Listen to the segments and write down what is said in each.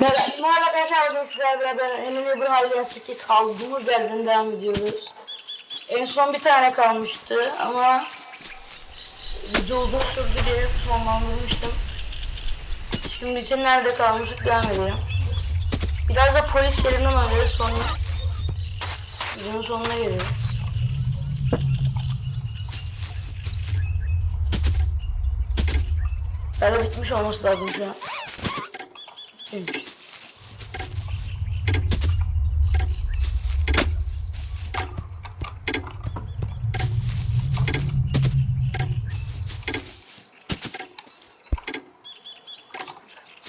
Merhaba arkadaşlar sizlerle beraber Enemy Brawl'ya 8 kaldığımız yerden devam ediyoruz. En son bir tane kalmıştı ama video uzun sürdü diye sonlandırmıştım. Şimdi ise nerede kalmıştık devam edelim. Biraz da polis yerinden oynarız sonra videonun sonuna geliyoruz. Böyle bitmiş olması lazım şu an. Bitmiş.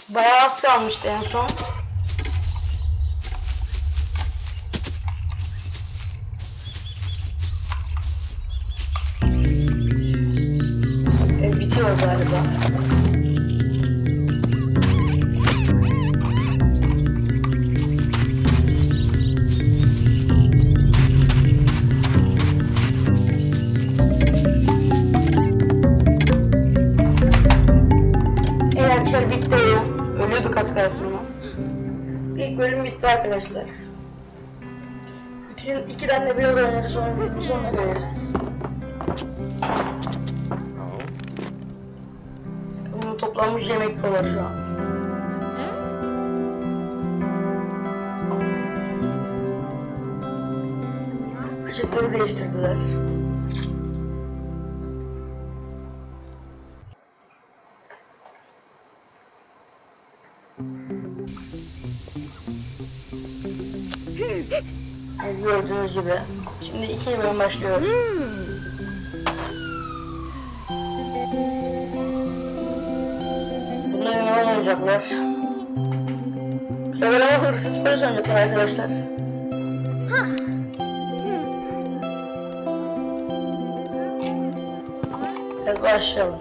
Bayağı az kalmıştı en son. Kalsın. İlk bölüm bitti arkadaşlar. Bütün ikiden de biraz oynarız sonra sonra görürüz. Bunun toplanmış yemek var şu an. Işıkları değiştirdiler. Gördüğünüz gibi. Şimdi ikinci bölüm başlıyor. Bunlar ne oynayacaklar? Sefer ama hırsız polis oynayacaklar arkadaşlar. Evet başlayalım.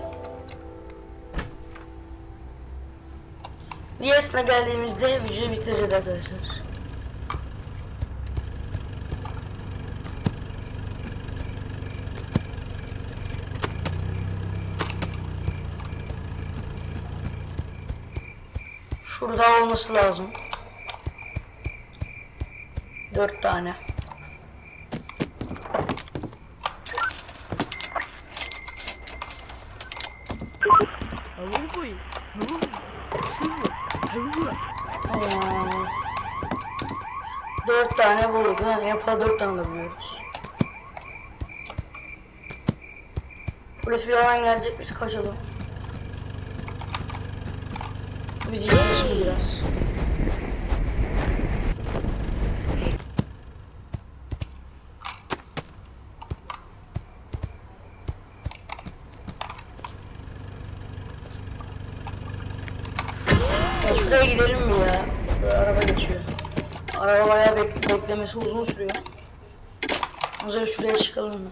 Diyesine geldiğimizde videoyu bitireceğiz arkadaşlar. Şurada olması lazım. Dört tane. Tamam. Dört tane bulduk. Yani fazla dört tane alabiliyoruz. Polis bir alan gelecek biz kaçalım. Bizi yoklasın biraz. Ya şuraya gidelim mi ya? Böyle araba geçiyor. Araba bayağı bek beklemesi uzun sürüyor. O zaman şuraya çıkalım mı?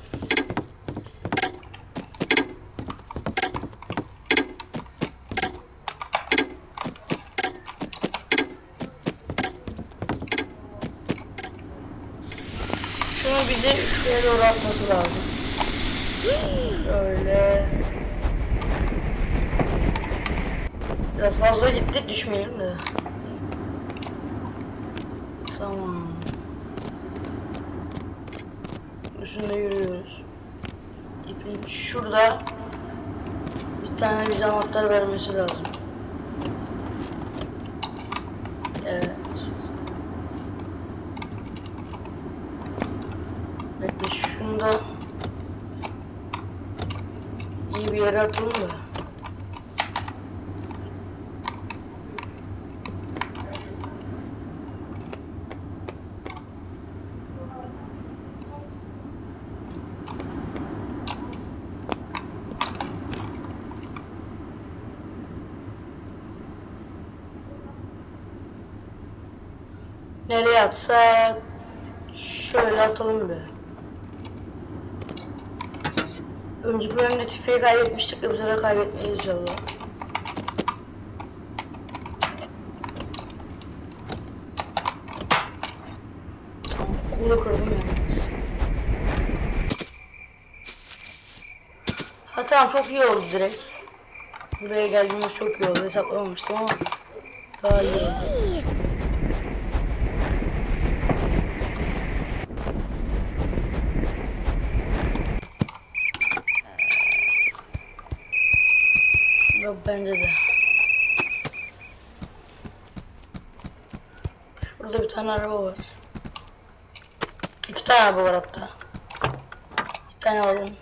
Şunu bir doğru atması lazım. Şöyle. Biraz fazla gitti düşmeyelim de. Tamam. Üstünde yürüyoruz. İpin şurada bir tane bize anahtar vermesi lazım. Evet. Bekle şunu da iyi bir yere atalım. Nereye atsak? Şöyle atalım bir. Önceki bölümde tüfeği kaybetmiştik de bu sefer kaybetmeyiz inşallah. Kolu kırdım yani. Ha tamam çok iyi oldu direkt. Buraya geldiğimde çok iyi oldu hesaplamamıştım ama Daha iyi oldu. Yok bence de. Burada bir tane araba var. İki tane araba var hatta. Bir tane alalım.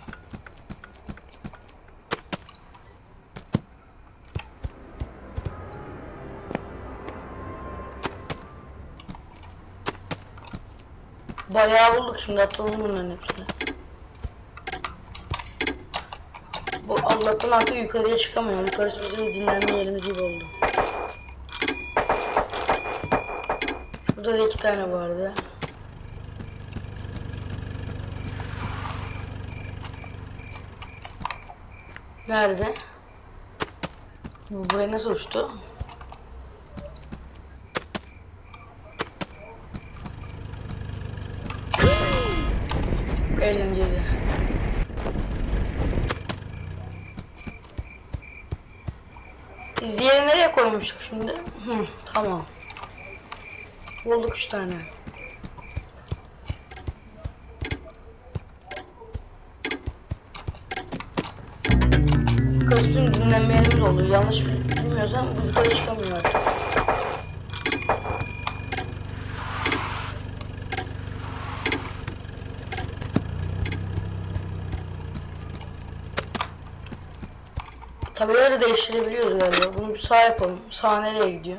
Bayağı bulduk şimdi atalım bunların hepsini. Bu Allah'tan artık yukarıya çıkamıyorum. Yukarısı bizim dinlenme yerimiz gibi oldu. Burada da iki tane vardı. Nerede? Bu buraya nasıl uçtu? Eğlenceli. Biz koymuştuk şimdi? Hı, tamam. Bulduk üç tane. Kostüm dinlenme yerimiz oldu. Yanlış bilmiyorsam bu yukarı çıkamıyor artık. Tabelaları değiştirebiliyoruz galiba. Bunu sağ yapalım. Sağ nereye gidiyor?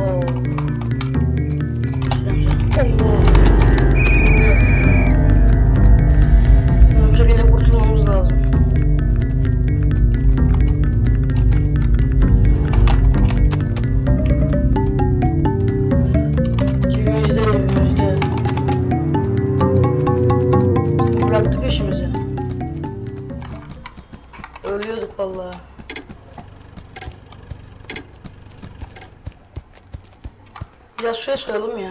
Oo. Oo. Biraz suya soyalım ya.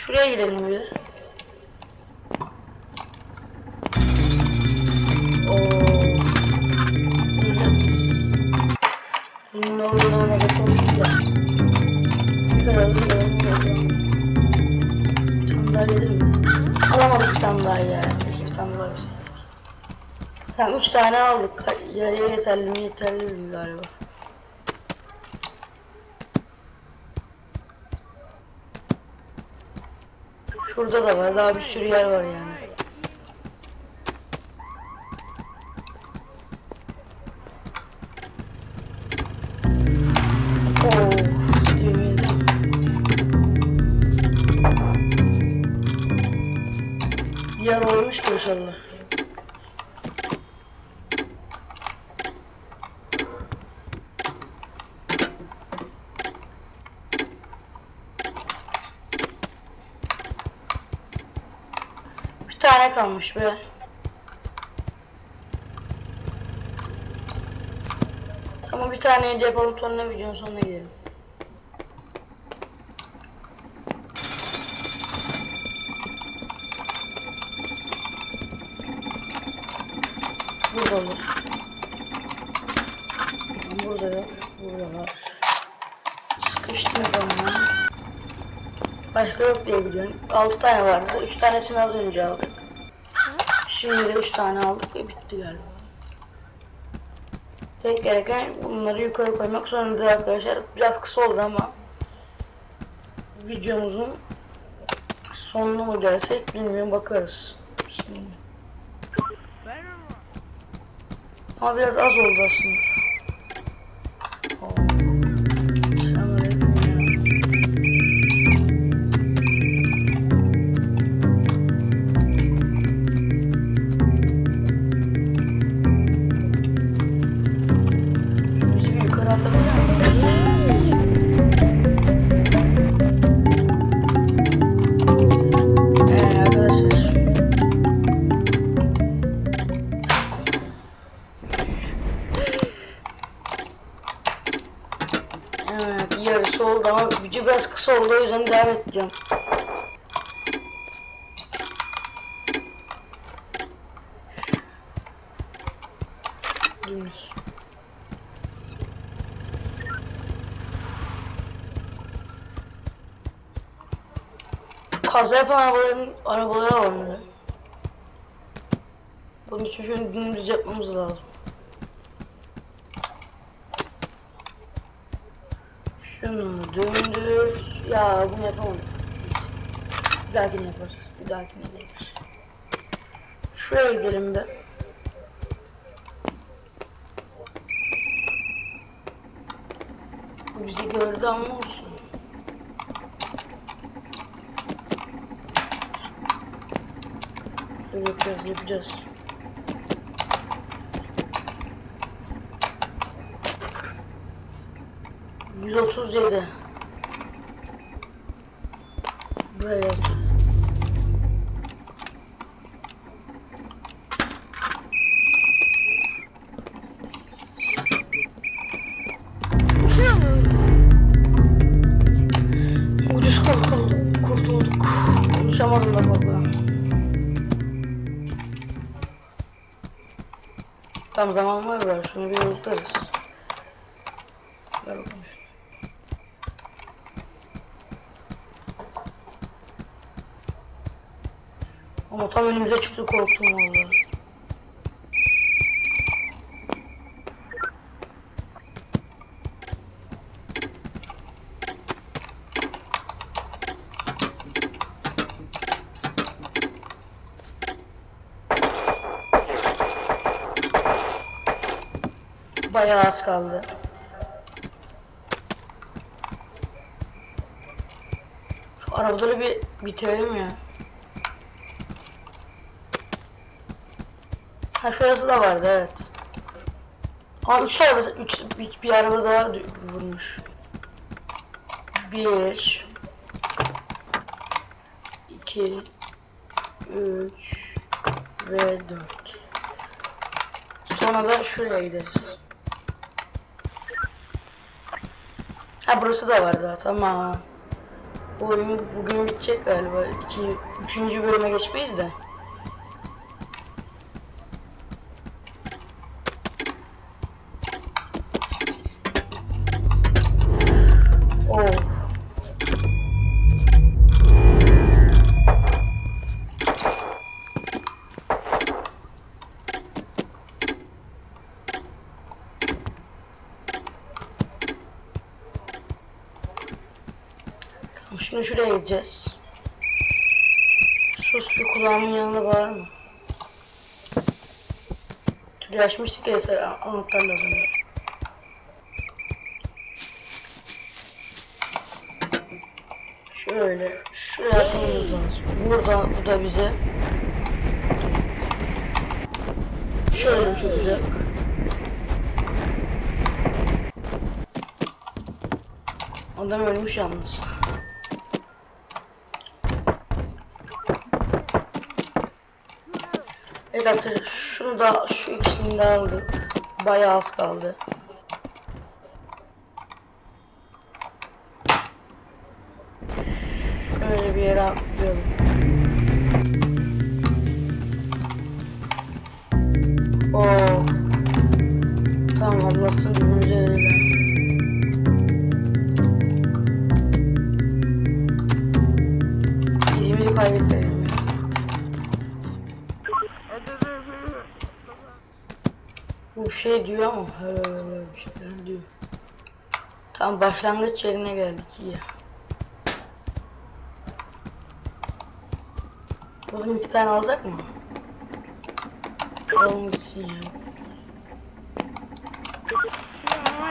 daha gelir mi? Alamadık bir tane daha ya. Bir tane daha bir. Tamam üç tane aldık. Yarıya yeterli mi yeterli mi galiba. Şurada da var. Daha bir sürü yer var yani. Yer olmuştu inşallah. Bir kalmış be. Tamam bir tane de yapalım sonra videonun sonuna gidelim. Burada olur. Burada yok. Burada var. Sıkıştım ben. Başka yok diye biliyorum. 6 tane vardı. 3 tanesini az önce aldık. Şimdi de 3 tane aldık ve bitti galiba. Tek gereken bunları yukarı koymak zorunda arkadaşlar. Biraz kısa oldu ama videomuzun sonuna mı gelsek bilmiyorum bakarız. Şimdi. Ama biraz az oldu aslında. Oldu o yüzden devam edeceğim. Dümdüz. Kaza yapan arabaların arabalara var mı? Bunun için şunu dümdüz yapmamız lazım. Şunu dümdüz. Ya bunu yapamam. Bir dahakine yaparız. Bir dahakine de yaparız. Şuraya gidelim de. Bizi gördü ama olsun. Yapacağız yapacağız. Yüz otuz yedi. Buraya yapacağız. Ucuz kurtulduk. Konuşamadım da baba. Tam zaman var ya şunu bir yollarız. Ver bakalım şunu. Ama tam önümüze çıktı korktum vallahi. Bayağı az kaldı. Şu arabaları bir bitirelim ya. Ha şurası da vardı evet. Aa üç araba, üç, bir, bir araba daha vurmuş. Bir, iki, üç ve dört. Sonra da şuraya gideriz. Ha burası da var daha tamam. Bu oyun bugün bitecek galiba. İki, üçüncü bölüme geçmeyiz de. Oh. Tamam, Şimdi şuraya gideceğiz. Sus bir kulağımın yanında bağırma. Tülü açmıştık ya sen anahtarla az önce. Şöyle şuraya atmamız lazım. Burada bu da bize şöyle uçuracak. Adam ölmüş yalnız. Arkadaşlar şunu da şu ikisini de aldık. Bayağı az kaldı. Şöyle bir yere atlıyorum. Oo. Tamam Allah'tan dönünce Bu şey diyor ama öyle bir şeyler diyor. Tam başlangıç yerine geldik iyi. Bugün iki tane alacak mı? Gitsin ya.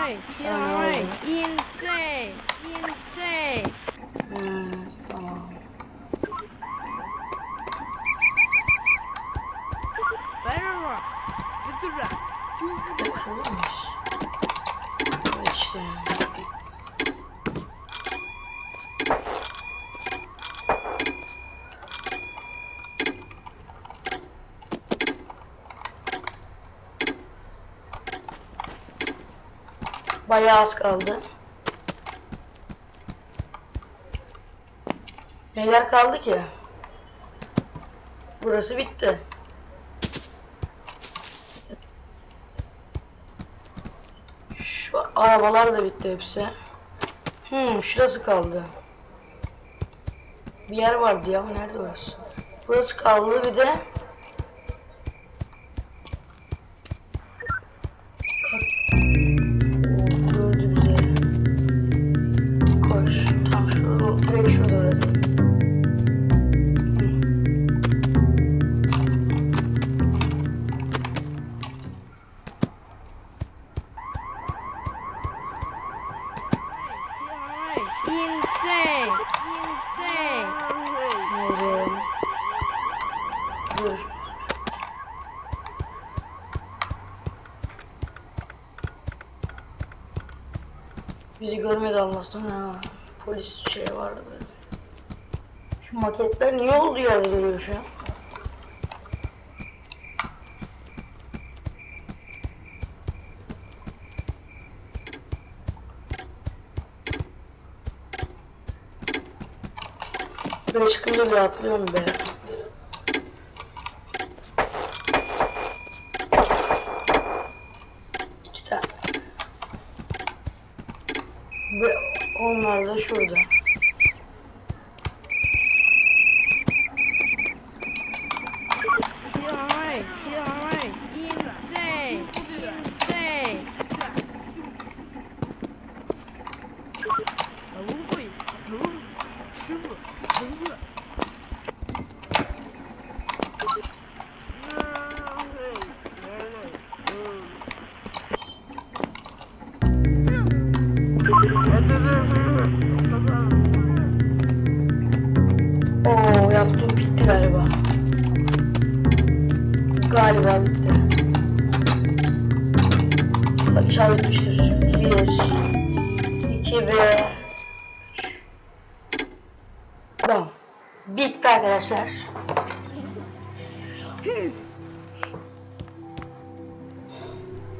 Here, here, in J, in J. Hmm, tamam. Merhaba. Götürme. Yok olurmuş. Evet işte. Bayağı az kaldı. Neler kaldı ki? Burası bitti. Şu arabalar da bitti hepsi. Hmm, şurası kaldı. Bir yer vardı ya, nerede orası? Burası kaldı bir de. Allah'tan ha. Polis şey vardı böyle. Şu maketler niye oldu yerde duruyor şu an? Böyle çıkınca atlıyorum be. İki tane. Ve onlar da şurada. Here, Bitti arkadaşlar.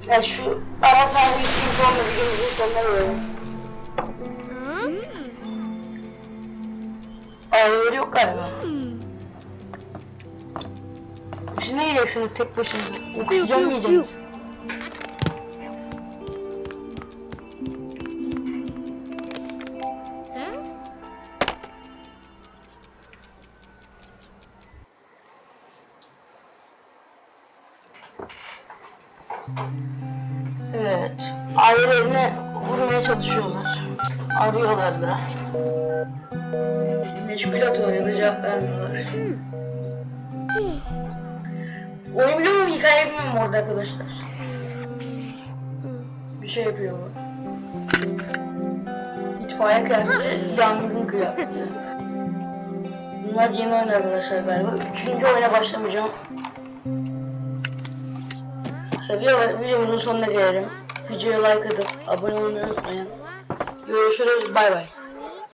Ya şu ara sahibi için sonra videomuzun sonuna gelelim. Ayları yok galiba. Siz ne yiyeceksiniz tek başınıza? Oksijen mi yiyeceksiniz? Evet. Ailelerine vurmaya çalışıyorlar. Arıyorlar da. Meşgul atıyor da cevap vermiyorlar. Oyun biliyor mu? Hikaye bilmiyorum orada arkadaşlar. Bir şey yapıyor bu. İtfaiye kıyafeti, yangın kıyafeti. Bunlar yeni oyun arkadaşlar galiba. Üçüncü oyuna başlamayacağım. Video, videomuzun sonuna gelelim. Videoya like atıp abone olmayı unutmayın. Görüşürüz. Bay bay.